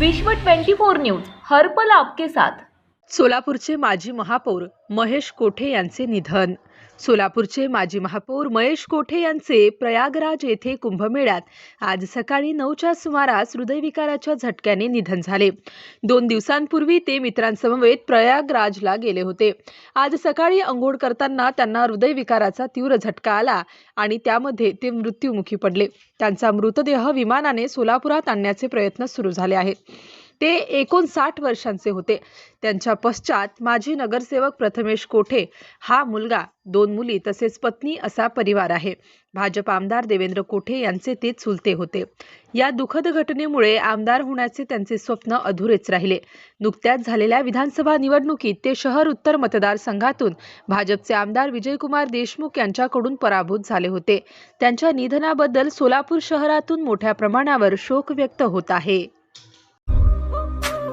विश्व 24 न्यूज हर्पल आपके साथ. सोलापूरचे माजी महापौर महेश कोठे यांचे निधन. सोलापूरचे माजी महापौर महेश कोठे यांचे प्रयागराज येथे कुंभमेळ्यात आज सकाळी नऊच्या सुमारास हृदयविकाराच्या झटक्याने निधन झाले. दोन दिवसांपूर्वी ते मित्रांसमवेत प्रयागराजला गेले होते. आज सकाळी अंघोळ करताना त्यांना हृदयविकाराचा तीव्र झटका आला आणि त्यामध्ये ते मृत्युमुखी पडले. त्यांचा मृतदेह विमानाने सोलापुरात आणण्याचे प्रयत्न सुरू झाले आहेत. ते एकोणसाठ वर्षांचे होते. त्यांच्या पश्चात माजी नगरसेवक प्रथमेश कोठे हा मुलगा दोन मुली तसेच पत्नी असा परिवार आहे. भाजप आमदार देवेंद्र कोठे यांचे ते चुलते होते. या दुःखद घटनेमुळे आमदार होण्याचे त्यांचे स्वप्न अधुरेच राहिले. नुकत्याच झालेल्या विधानसभा निवडणुकीत ते शहर उत्तर मतदारसंघातून भाजपचे आमदार विजयकुमार देशमुख यांच्याकडून पराभूत झाले होते. त्यांच्या निधनाबद्दल सोलापूर शहरातून मोठ्या प्रमाणावर शोक व्यक्त होत आहे.